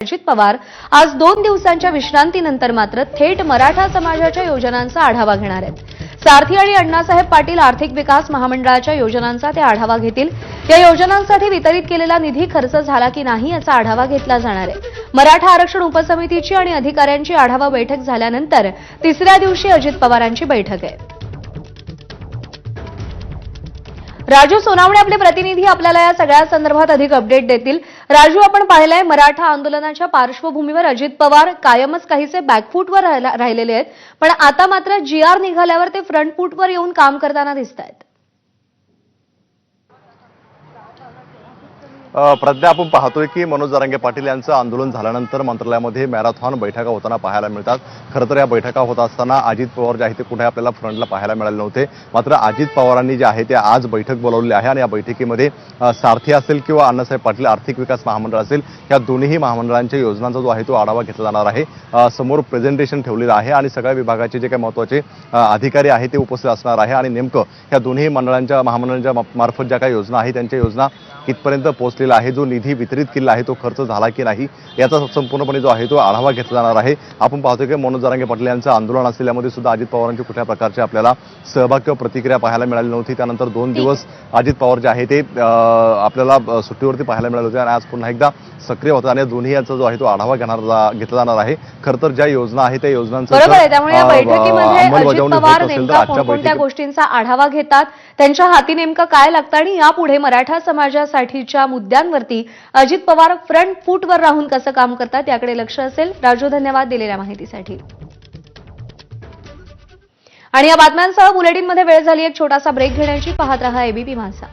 अजित पवार आज दोन दिवसांच्या विश्रांतीनंतर मात्र थेट मराठा समाजाच्या योजनांचा आढावा घेणार आहेत. सारथी आणि अण्णासाहेब पाटील आर्थिक विकास महामंडळाच्या योजनांचा ते आढावा घेतील. या योजनांसाठी वितरित केलेला निधी खर्च झाला की नाही याचा आढावा घेतला जाणार आहे. मराठा आरक्षण उपसमितीची आणि अधिकाऱ्यांची आढावा बैठक झाल्यानंतर तिसऱ्या दिवशी अजित पवारांची बैठक आहे. राजू सोनावणे आपले प्रतिनिधी आपल्याला या सगळ्या संदर्भात अधिक अपडेट देतील. राजू आपण पाहिलंय मराठा आंदोलनाच्या पार्श्वभूमीवर अजित पवार कायमच काहीसे बॅकफूटवर राहिला- राहिलेले आहेत. पण आता मात्र जी आर निघाल्यावर ते फ्रंटफूटवर येऊन काम करताना दिसत आहेत प्रज्ञा आपण पाहतोय की मनोज जरांगे पाटील यांचं आंदोलन झाल्यानंतर मंत्रालयामध्ये मॅरेथॉन बैठका होताना पाहायला मिळतात. खरं तर या बैठका होत असताना अजित पवार जे आहे ते कुठे आपल्याला फ्रंटला पाहायला मिळाले नव्हते. मात्र अजित पवारांनी जे आहे ते आज बैठक बोलावलेली आहे आणि या बैठकीमध्ये सारथी असेल किंवा अण्णासाहेब पाटील आर्थिक विकास महामंडळ असेल या दोन्ही महामंडळांच्या योजनांचा जो आहे तो आढावा घेतला जाणार आहे. समोर प्रेझेंटेशन ठेवलेलं आहे आणि सगळ्या विभागाचे जे काही महत्त्वाचे अधिकारी आहे ते उपस्थित असणार आहे. आणि नेमकं या दोन्ही मंडळांच्या महामंडळांच्या मार्फत ज्या काही योजना आहेत त्यांच्या योजना कितपर्यंत पोहोचलेला आहे जो निधी वितरित केला आहे तो खर्च झाला की नाही याचा संपूर्णपणे जो आहे तो आढावा घेतला जाणार आहे. आपण पाहतो की मनोज जरांगे पाटील यांचं आंदोलन असलेल्यामध्ये सुद्धा अजित पवारांची कुठल्या प्रकारचे आपल्याला सहभाग किंवा प्रतिक्रिया पाहायला मिळाली नव्हती. त्यानंतर दोन दिवस अजित पवार जे आहे ते आपल्याला सुट्टीवरती पाहायला मिळाले होते आणि आज पुन्हा एकदा सक्रिय होता आणि दोन्ही यांचा जो आहे तो आढावा घेणार घेतला जाणार आहे. खरं तर ज्या योजना आहेत त्या योजनांचं आहे. अंमलबजावणी गोष्टींचा आढावा घेतात त्यांच्या हाती नेमकं काय लागतं आणि यापुढे मराठा समाजासाठीच्या मुद्द्यांवरती अजित पवार फ्रंट फूटवर राहून कसं काम करतात याकडे लक्ष असेल. राजू धन्यवाद दिलेल्या माहितीसाठी. आणि या बातम्यांसह बुलेटिनमध्ये वेळ झाली. एक छोटासा ब्रेक घेण्याची. पाहत रहा एबीपी माझा